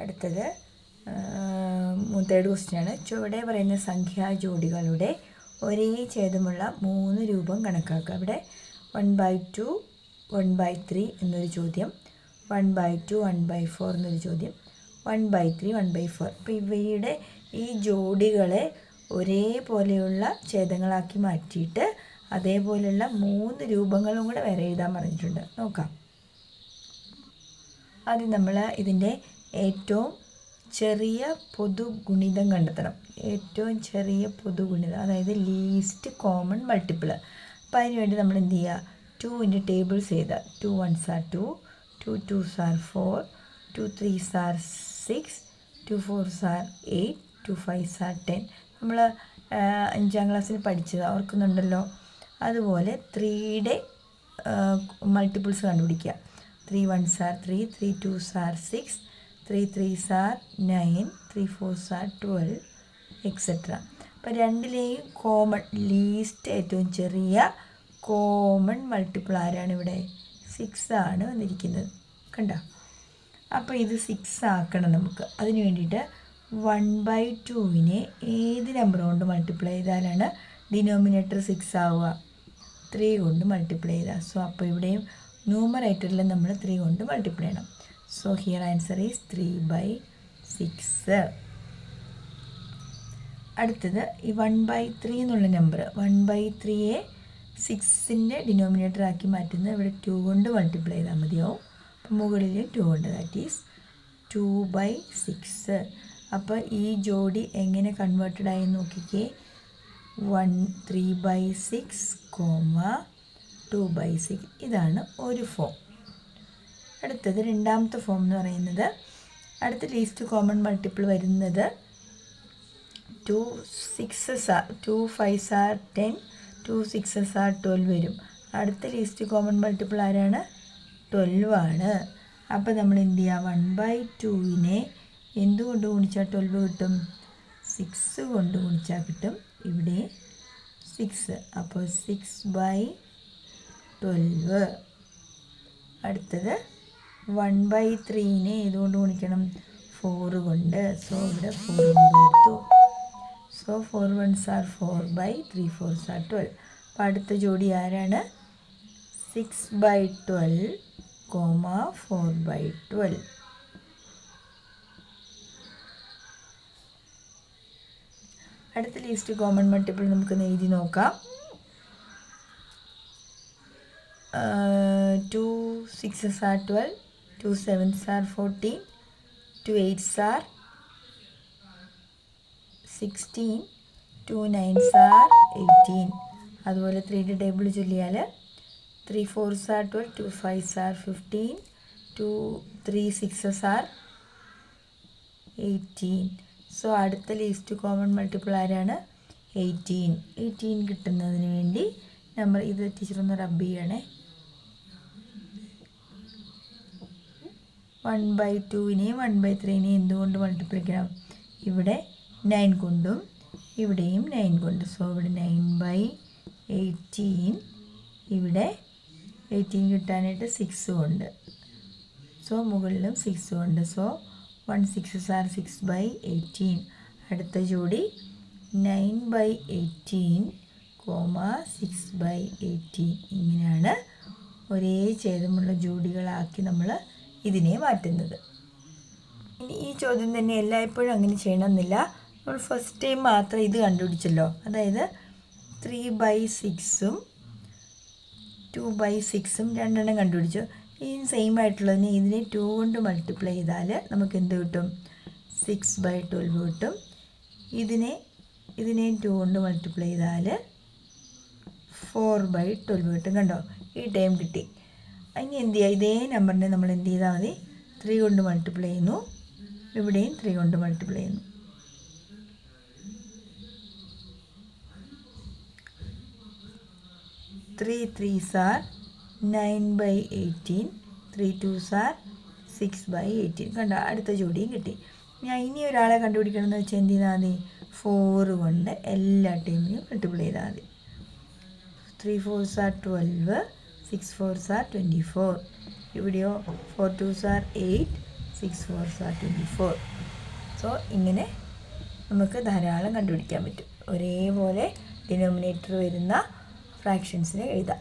അടുത്തത് തേർഡ് ക്വസ്റ്റ്യനാണ് ചുവടെ പറയുന്ന സംഖ്യാ ജോഡികളുടെ ഒരേ ഛേദമുള്ള മൂന്ന് രൂപം കണക്കാക്കുക. ഇവിടെ one by two one by three എന്നൊരു ചോദ്യം one by two one by four എന്നൊരു ചോദ്യം one by three one by four അപ്പോൾ ഇവയുടെ ഈ ജോഡികളെ ഒരേപോലെയുള്ള ഛേദങ്ങളാക്കി മാറ്റിയിട്ട് അതേപോലെയുള്ള മൂന്ന് രൂപങ്ങളും കൂടെ വരെ എഴുതാൻ പറഞ്ഞിട്ടുണ്ട്. നോക്കാം. ആദ്യം നമ്മൾ ഇതിന്റെ ഏറ്റവും ചെറിയ പൊതു ഗുണിതം കണ്ടെത്തണം. ഏറ്റവും ചെറിയ പൊതു ഗുണിതം അതായത് ലീസ്റ്റ് കോമൺ മൾട്ടിപ്പിൾ അപ്പോൾ അതിന് വേണ്ടി നമ്മൾ എന്ത് ചെയ്യുക? ടുവിന്റെ ടേബിൾസ് ചെയ്താൽ two ones are two two twos are four two threes are six two fours are eight two fives are ten നമ്മൾ അഞ്ചാം ക്ലാസ്സിൽ പഠിച്ചത് ഓർക്കുന്നുണ്ടല്ലോ? അതുപോലെ ത്രീയുടെ മൾട്ടിപ്പിൾസ് കണ്ടുപിടിക്കുക. Three ones are three three twos are six three threes are nine three fours are twelve etcetera അപ്പോൾ രണ്ടിലെയും കോമൺ ലീസ്റ്റ് ഏറ്റവും ചെറിയ കോമൺ മൾട്ടിപ്പിൾ ആരാണ് ഇവിടെ? സിക്സ് ആണ് വന്നിരിക്കുന്നത്. കണ്ടോ? അപ്പോൾ ഇത് സിക്സ് ആക്കണം നമുക്ക്. അതിന് വേണ്ടിയിട്ട് വൺ ബൈ ടുവിനെ ഏത് നമ്പർ കൊണ്ട് മൾട്ടിപ്ലൈ ചെയ്താലാണ് ഡിനോമിനേറ്റർ സിക്സ് ആവുക? ത്രീ കൊണ്ട് മൾട്ടിപ്ലൈ ചെയ്താൽ. സോ അപ്പോൾ ഇവിടെയും ന്യൂമറേറ്ററിൽ നമ്മൾ ത്രീ കൊണ്ട് മൾട്ടിപ്ലൈ ചെയ്യണം. So here answer is three by six അടുത്തത് ഈ വൺ ബൈ ത്രീ എന്നുള്ള നമ്പർ വൺ ബൈ ത്രീയെ സിക്സിന്റെ ഡിനോമിനേറ്റർ ആക്കി മാറ്റുന്നത് ഇവിടെ ടു കൊണ്ട് മൾട്ടിപ്ലൈ ചെയ്താൽ മതിയാവും. അപ്പോൾ മുകളിൽ ടു കൊണ്ട് that is two by six അപ്പോൾ ഈ ജോഡി എങ്ങനെ കൺവേർട്ടഡ് ആയി നോക്കിക്കേ. One three by six comma two by six ഇതാണ് ഒരു ഫോം അടുത്തത് രണ്ടാമത്തെ ഫോം എന്ന് പറയുന്നത്. അടുത്ത ലീസ്റ്റ് കോമൺ മൾട്ടിപ്പിൾ വരുന്നത് two sixes are two fives are ten two sixes are twelve വരും. അടുത്ത ലീസ്റ്റ് കോമൺ മൾട്ടിപ്പിൾ ആരാണ്? ട്വൽവ് ആണ്. അപ്പോൾ നമ്മൾ എന്ത് ചെയ്യുക വൺ ബൈ ടുവിനെ എന്തുകൊണ്ട് ഗുണിച്ചാൽ ട്വൽവ് കിട്ടും? സിക്സ് കൊണ്ട് ഗുണിച്ചാൽ കിട്ടും. ഇവിടെ സിക്സ് അപ്പോൾ സിക്സ് ബൈ ട്വൽവ് അടുത്തത് വൺ ബൈ ത്രീനെ ഏതുകൊണ്ട് ഗുണിക്കണം? ഫോർ കൊണ്ട്. സോ ഇവിടെ ഫോർ കൊണ്ട് കൊടുത്തു so four ones are four by three fours are twelve അപ്പോൾ അടുത്ത ജോഡി ആരാണ്? Six by twelve comma four by twelve അടുത്ത ലീസ്റ്റ് കോമൺ മൾട്ടിപ്പിൾ നമുക്ക് എഴുതി നോക്കാം. Two sixes are twelve two sevens are fourteen two eights are sixteen two nines are eighteen അതുപോലെ ത്രീയുടെ ടേബിൾ ചൊല്ലിയാൽ three fours are twelve two fives are fifteen two three sixes are eighteen so അടുത്ത least common multiple ആരാണ്? Eighteen eighteen കിട്ടുന്നതിന് വേണ്ടി നമ്മൾ ഇത് teacher ഒന്ന് റബ്ബ് ചെയ്യണേ. വൺ ബൈ ടുവിനെയും വൺ ബൈ ത്രീനെയും എന്തുകൊണ്ട് മൾട്ടിപ്ലിക്കണം ഇവിടെ നയൻ കൊണ്ടും ഇവിടെയും നയൻ കൊണ്ട്. സോ ഇവിടെ നയൻ ബൈ എയ്റ്റീൻ ഇവിടെ എയ്റ്റീൻ കിട്ടാനായിട്ട് സിക്സ് കൊണ്ട് സോ മുകളിലും സിക്സ് കൊണ്ട് so one six are six by eighteen അടുത്ത ജോഡി nine by eighteen comma six by eighteen ഇങ്ങനെയാണ് ഒരേ ഛേദമുള്ള ജോഡികളാക്കി നമ്മൾ ഇതിനെ മാറ്റുന്നത്. ഇനി ഈ ചോദ്യം തന്നെ എല്ലായ്പ്പോഴും അങ്ങനെ ചെയ്യണമെന്നില്ല. നമ്മൾ ഫസ്റ്റ് ടൈം മാത്രം ഇത് കണ്ടുപിടിച്ചല്ലോ. അതായത് ത്രീ ബൈ സിക്സും ടു ബൈ സിക്സും രണ്ടെണ്ണം കണ്ടുപിടിച്ചു. ഈ സെയിം ആയിട്ടുള്ളതിന് ഇതിനെ ടു കൊണ്ട് മൾട്ടിപ്ലൈ ചെയ്താൽ നമുക്ക് എന്ത് കിട്ടും? സിക്സ് ബൈ ട്വൽവ് കിട്ടും. ഇതിനെ ഇതിനെയും ടു കൊണ്ട് മൾട്ടിപ്ലൈ ചെയ്താൽ ഫോർ ബൈ ട്വൽവ് കിട്ടും കണ്ടോ? ഈ ടൈം കിട്ടി. ഇനി എന്ത് ചെയ്യുക ഇതേ നമ്പറിനെ നമ്മൾ എന്ത് ചെയ്താൽ മതി. ത്രീ കൊണ്ട് മൾട്ടിപ്ലൈ ചെയ്യുന്നു. ഇവിടെയും ത്രീ കൊണ്ട് മൾട്ടിപ്ലൈ ചെയ്യുന്നു. Three three are nine by eighteen three two are six by eighteen കണ്ട? അടുത്ത ജോഡിയും കിട്ടി. ഞാൻ ഇനി ഒരാളെ കണ്ടുപിടിക്കണമെന്ന് വെച്ചാൽ എന്ത് ചെയ്താൽ മതി? ഫോറ് കൊണ്ട് എല്ലാ ടീമിനെയും മൾട്ടിപ്ലൈ ചെയ്താൽ മതി. Three four are twelve six fours are twenty four ഇവിടെയോ four twos are eight six four are twenty four so ഇങ്ങനെ നമുക്ക് ധാരാളം കണ്ടുപിടിക്കാൻ പറ്റും. ഒരേപോലെ ഡിനോമിനേറ്റർ വരുന്ന ഫ്രാക്ഷൻസിനെ എഴുതാം.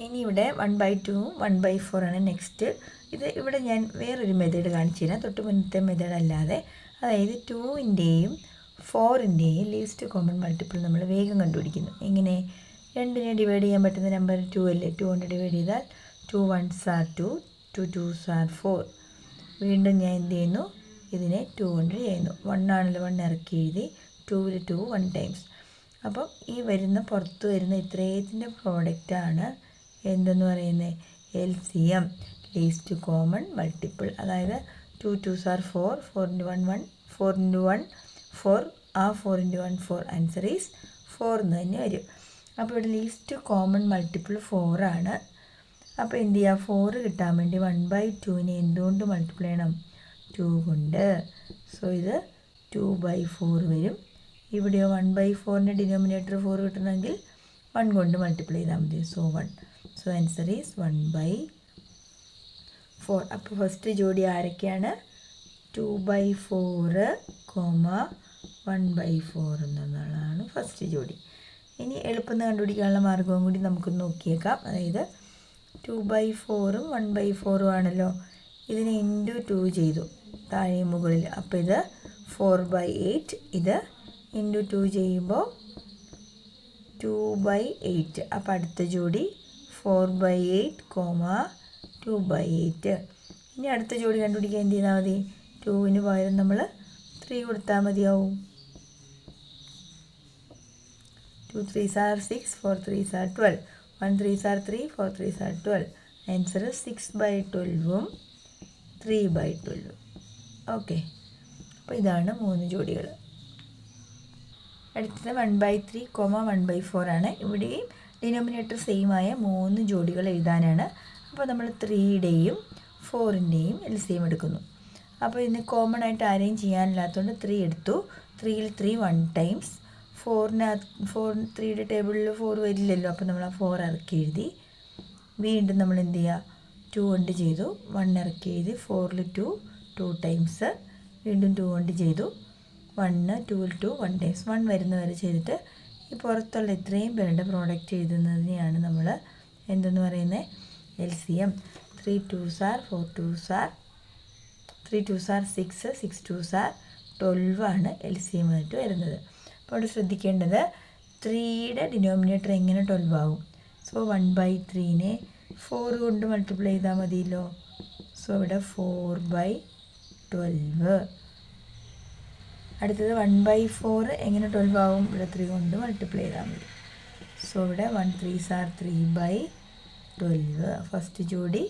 ഇനി ഇവിടെ one by two one by four ആണ് നെക്സ്റ്റ് ഇത് ഇവിടെ ഞാൻ വേറൊരു മെത്തേഡ് കാണിച്ചു തരാം. തൊട്ട് മുന്നത്തെ മെത്തേഡ് അല്ലാതെ. അതായത് ടൂവിന്റെയും ഫോറിന്റെയും ലീസ്റ്റ് കോമൺ മൾട്ടിപ്പിൾ നമ്മൾ വേഗം കണ്ടുപിടിക്കുന്നു. എങ്ങനെ? രണ്ടിനെ ഡിവൈഡ് ചെയ്യാൻ പറ്റുന്ന നമ്പർ ടു അല്ലേ? ടു കൊണ്ട് ഡിവൈഡ് ചെയ്താൽ two ones are two two twos are four വീണ്ടും ഞാൻ എന്ത് ചെയ്യുന്നു? ഇതിനെ ടു കൊണ്ട് ചെയ്യുന്നു. വൺ ആണല്ലോ വൺ ഇറക്കി എഴുതി ടൂവിൽ ടു വൺ ടൈംസ് അപ്പം ഈ വരുന്ന പുറത്ത് വരുന്ന ഇത്രയത്തിന്റെ പ്രോഡക്റ്റാണ് എന്തെന്ന് പറയുന്നത് L C M least common multiple അതായത് two twos are four four into one one four into one four ആ four into one four answer is four എന്ന് തന്നെ വരും. അപ്പോൾ ഇവിടെ ലീസ്റ്റ് കോമൺ മൾട്ടിപ്പിൾ ഫോറാണ് അപ്പോൾ എന്ത് ചെയ്യുക ഫോറ് കിട്ടാൻ വേണ്ടി വൺ ബൈ ടുവിനെ എന്തുകൊണ്ട് മൾട്ടിപ്ലൈ ചെയ്യണം? ടു കൊണ്ട്. സോ ഇത് ടു ബൈ ഫോർ വരും. ഇവിടെയോ വൺ ബൈ ഫോറിന്റെ ഡിനോമിനേറ്റർ ഫോർ കിട്ടണമെങ്കിൽ വൺ കൊണ്ട് മൾട്ടിപ്ലൈ ചെയ്താൽ മതി. So one so answer is one by four അപ്പോൾ ഫസ്റ്റ് ജോഡി ആരൊക്കെയാണ്? Two by four comma one by four എന്നുള്ളതാണ് ഫസ്റ്റ് ജോഡി. ഇനി എളുപ്പം കണ്ടുപിടിക്കാനുള്ള മാർഗവും കൂടി നമുക്ക് നോക്കിയേക്കാം. അതായത് ടു ബൈ ഫോറും വൺ ബൈ ഫോറും ആണല്ലോ. ഇതിനെ ഇന്റു ടു ചെയ്തു. താഴെ മുകളിൽ. അപ്പോൾ ഇത് ഫോർ ബൈ എയ്റ്റ് ഇത് ഇന്റു ടു ചെയ്യുമ്പോൾ ടു ബൈ എയ്റ്റ് അപ്പോൾ അടുത്ത ജോഡി four by eight comma two by eight ഇനി അടുത്ത ജോഡി കണ്ടുപിടിക്കാൻ എന്ത് ചെയ്താൽ മതി? ടുവിന് പകരം നമ്മൾ ത്രീ കൊടുത്താൽ മതിയാവും. Two three are six four three are twelve one three are three four three are twelve answer six by ട്വൽവും three by ട്വൽവും ഓക്കെ അപ്പോൾ ഇതാണ് മൂന്ന് ജോഡികൾ അടുത്തത് one by three comma one by four ആണ്. ഇവിടെയും ഡിനോമിനേറ്റർ സെയിം ആയ മൂന്ന് ജോഡികൾ എഴുതാനാണ്. അപ്പോൾ നമ്മൾ ത്രീയുടെയും ഫോറിന്റെയും എൽ സി എം എടുക്കുന്നു. അപ്പോൾ ഇതിന് കോമൺ ആയിട്ട് ആരെയും ചെയ്യാനില്ലാത്തതുകൊണ്ട് ത്രീ എടുത്തു. ത്രീയിൽ ത്രീ വൺ ടൈംസ് ഫോറിന് ഫോർ ത്രീയുടെ ടേബിളിൽ ഫോർ വരില്ലല്ലോ. അപ്പോൾ നമ്മൾ ആ ഫോർ ഇറക്കി എഴുതി വീണ്ടും നമ്മൾ എന്ത് ചെയ്യുക ടു കൊണ്ട് ചെയ്തു. വൺ ഇറക്കി എഴുതി ഫോറിൽ ടു ടു ടൈംസ് വീണ്ടും ടു കൊണ്ട് ചെയ്തു. വണ്ണ് ടൂവിൽ ടു വൺ ടൈംസ് വൺ വരുന്ന വരെ ചെയ്തിട്ട് ഈ പുറത്തുള്ള ഇത്രയും പേരുടെ പ്രോഡക്റ്റ് എഴുതുന്നതിനെയാണ് നമ്മൾ എന്തെന്ന് പറയുന്നത് L C M three two are four two are three two are six six two are twelve ആണ് എൽ സി എം ആയിട്ട് വരുന്നത്. അപ്പോൾ ശ്രദ്ധിക്കേണ്ടത് ത്രീയുടെ ഡിനോമിനേറ്റർ എങ്ങനെ ട്വൽവ് ആവും? സോ വൺ ബൈ ത്രീനെ ഫോർ കൊണ്ട് മൾട്ടിപ്ലൈ ചെയ്താൽ മതിയല്ലോ. സോ ഇവിടെ ഫോർ ബൈ ട്വൽവ് അടുത്തത് വൺ ബൈ ഫോർ എങ്ങനെ ട്വൽവ് ആവും? ഇവിടെ ത്രീ കൊണ്ട് മൾട്ടിപ്ലൈ ചെയ്താൽ മതി. സോ ഇവിടെ one three are three by twelve first ജോഡി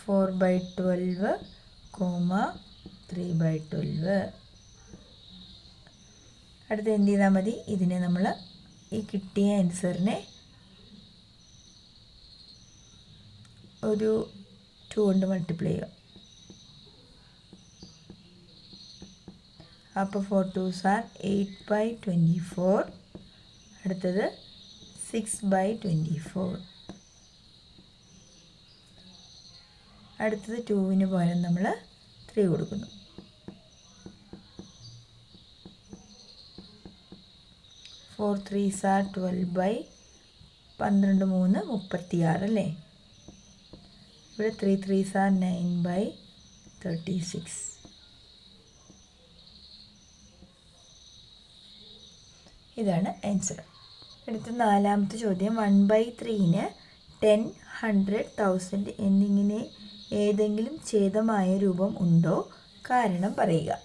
four by twelve comma three by twelve അടുത്ത് എന്ത് ചെയ്താൽ മതി? ഇതിനെ നമ്മൾ ഈ കിട്ടിയ ആൻസറിനെ ഒരു ടു കൊണ്ട് മൾട്ടിപ്ലൈ ചെയ്യുക. അപ്പോൾ four two are eight by twenty four അടുത്തത് സിക്സ് ബൈ ട്വന്റി ഫോർ അടുത്തത് ടൂവിന് പകരം നമ്മൾ ത്രീ കൊടുക്കുന്നു. Four three are twelve by പന്ത്രണ്ട് മൂന്ന് മുപ്പത്തി ആറ് അല്ലേ? ഇവിടെ three three are nine by thirty six ഇതാണ് ആൻസർ അടുത്ത നാലാമത്തെ ചോദ്യം. വൺ ബൈ ത്രീന് ടെൻ ഹൺഡ്രഡ് തൗസൻഡ് എന്നിങ്ങനെ ഏതെങ്കിലും ഛേദമായ രൂപം ഉണ്ടോ? കാരണം പറയുക.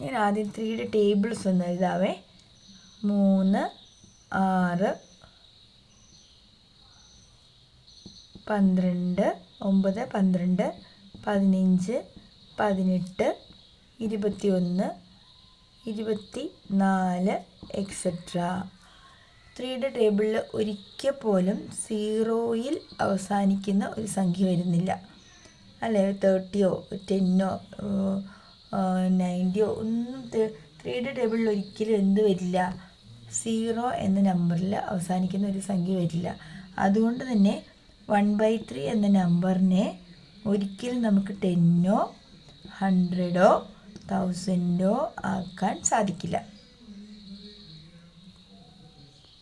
ഞാൻ ആദ്യം ത്രീയുടെ ടേബിൾസ് ഒന്ന് എഴുതാവേ. മൂന്ന് ആറ് പന്ത്രണ്ട് ഒമ്പത് പന്ത്രണ്ട് പതിനഞ്ച് പതിനെട്ട് ഇരുപത്തി ഒന്ന് ഇരുപത്തി നാല് എക്സെട്ര ത്രീയുടെ ടേബിളിൽ ഒരിക്കൽ പോലും സീറോയിൽ അവസാനിക്കുന്ന ഒരു സംഖ്യ വരുന്നില്ല. അല്ലേ? തേർട്ടിയോ ടെന്നോ നയന്റിയോ ഒന്നും ത്രീയുടെ ടേബിളിൽ ഒരിക്കലും എന്ത് വരില്ല. സീറോ എന്ന നമ്പറിൽ അവസാനിക്കുന്ന ഒരു സംഖ്യ വരില്ല. അതുകൊണ്ട് തന്നെ വൺ ബൈ ത്രീ എന്ന നമ്പറിനെ ഒരിക്കലും നമുക്ക് ടെന്നോ ഹൺഡ്രഡോ തൗസൻഡോ ആക്കാൻ സാധിക്കില്ല.